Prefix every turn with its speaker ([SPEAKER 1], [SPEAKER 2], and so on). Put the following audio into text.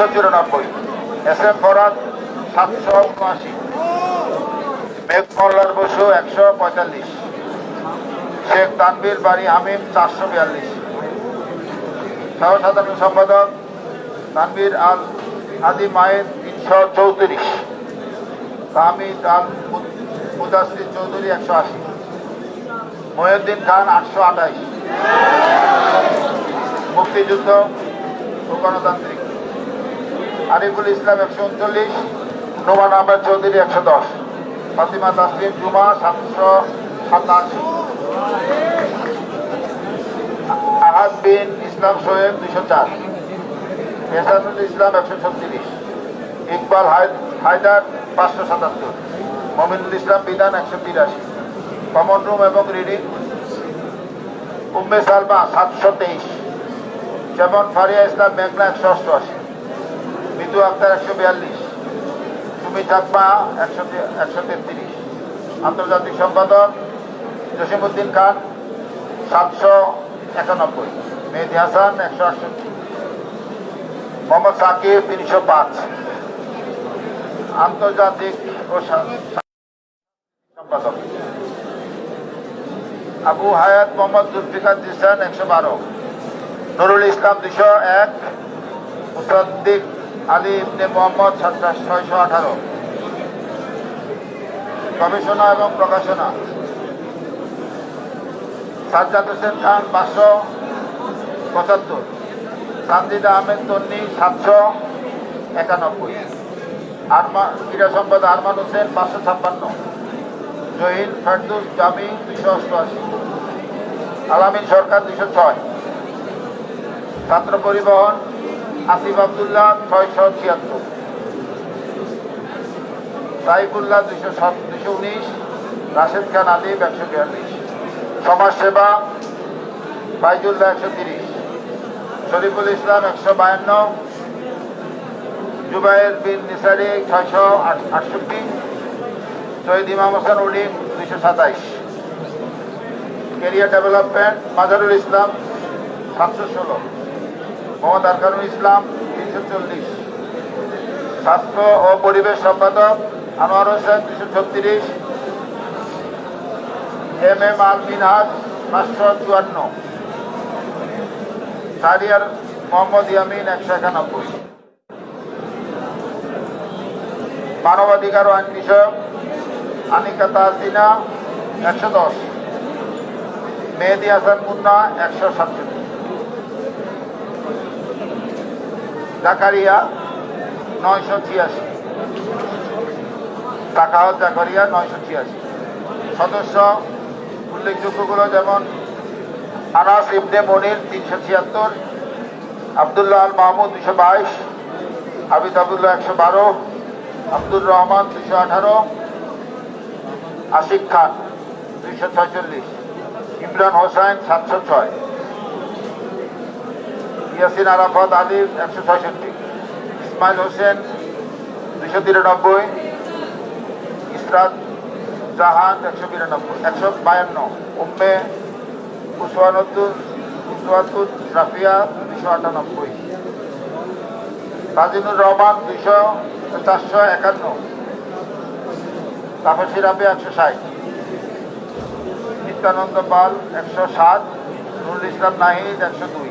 [SPEAKER 1] তিনশো চুরানব্বই। S M Farhad, সাতশো উনআশি। মেঘ মোল্লার বসু, একশো পঁয়তাল্লিশ। শেখ তানবীর বাড়ি, হামিম, চারশো বিয়াল্লিশ। সহ সাধারণ সম্পাদক তানবীর আল আদি মায়ের তিনশো চৌত্রিশ। তাহমিদ আল মুদাসির চৌধুরী, একশো আশি। মহিউদ্দিন খান, আটশো আঠাইশ মুক্তিযুদ্ধ গণতান্ত্রিক। আরিফুল ইসলাম একশো উনচল্লিশ, নোমান আহমেদ চৌধুরী একশো দশ, ফাতিমা তাসলিম জুমা সাতশো সাতাশি। আহাদ বিন ইসলাম সোহেব দুশো চার। এহসানুল ইসলাম একশো ছত্রিশ। ইকবাল হায়- হায়দার পাঁচশো সাতাত্তর। মমিনুল ইসলাম বিধান একশো তিরাশি। কমন রুম এবং রিডিং। উম্মে সালমা সাতশো তেইশ। যেমন ফারিয়া ইসলাম মেঘনা একশো অষ্টআশি। মিতু আক্তার একশো বিয়াল্লিশ সুমি চাকমা একশো একশো তেত্রিশ। আন্তর্জাতিক সম্পাদক জসিমুদ্দিন খান সাতশো একানব্বই, মেহেদি হাসান একশো আটষট্টি, মোহাম্মদ সাকিব তিনশো পাঁচ। আন্তর্জাতিক ও সম্পাদক। আবু হায়াত মোহাম্মদ জুলফিকার জিসান একশো বারো। নুরুল ইসলাম দুশো এক। মুসাদ্দিক আলী ইবনে মোহাম্মদ সাতাশ ছয়শো আঠারো। গবেষণা এবং প্রকাশনা। সাজ্জাদ হোসেন খান পাঁচশো পঁচাত্তর। সানজিদা আহমেদ তন্নি সাতশো একানব্বই। আরমা, ক্রীড়া সম্পাদক আরমান হোসেন পাঁচশো ছাপ্পান্ন। জহির ফেরদুস জামি দুশো অষ্টআশি। আলামিন সরকার দুশো ছয়। ছাত্র পরিবহন আসিফ আবদুল্লাহ ছয়শো ছিয়াত্তর। সাইফুল্লাহ দুশো সাত দুশো উনিশ। রাশেদ খান আদিব একশো বিয়াল্লিশ। সমাজসেবা বাইজুল্লাহ একশো তিরিশ। শরীফুল ইসলাম একশো বায়ান্ন। জুবাইর বিন নিসারি ছয়শো আটষট্টি। শহীদ ইমাম হোসেন উলিম দুইশো সাতাইশ। কেরিয়ার ডেভেলপমেন্ট, মাজারুল ইসলাম সাতশো ষোলো। মোহাম্মদ আরকানুল ইসলাম, তিনশো চল্লিশ। স্বাস্থ্য ও পরিবেশ সম্পাদক আনোয়ার হোসেন দুশো ছত্রিশ। এম এম আল মিনহাজ, পাঁচশো চুয়ান্ন। সারিয়ার মোহাম্মদ ইয়ামিন, একশো একানব্বই। মানবাধিকার ও আইন বিষয়ক আনিকা তাহসিনা একশো দশ। মেহেদি হাসান মুন্না, একশো সাতষট্টি। জাকারিয়া নয়শো ছিয়াশি। তাকাহত জাকারিয়া নয়শো ছিয়াশি। সদস্য উল্লেখযোগ্যগুলো যেমন আনাস ইবনে মনির তিনশো ছিয়াত্তর, আবদুল্লাহ আল মাহমুদ দুশো বাইশ, আবিদ আবদুল্লাহ একশো বারো, আব্দুর রহমান দুশো আঠারো আশিক খান দুইশো ছয়চল্লিশ, ইমরান হোসেন সাতশো ছয়। ইয়াসিন আরাফাত আলী, একশো ছয়ষট্টি। ইসমাইল হোসেন, দুশো তিরানব্বই। ইসরাত জাহান, একশো বিরানব্বই, একশো বায়ান্ন। উম্মে উসওয়াতুল রাফিয়া, দুশো আটানব্বই। তাজিনুর রহমান, দুশো চারশো একান্ন। তাপসী রাবি একশো ষাট। নিত্যানন্দ পাল, একশো সাত। নুরুল ইসলাম নাহিদ, একশো দুই।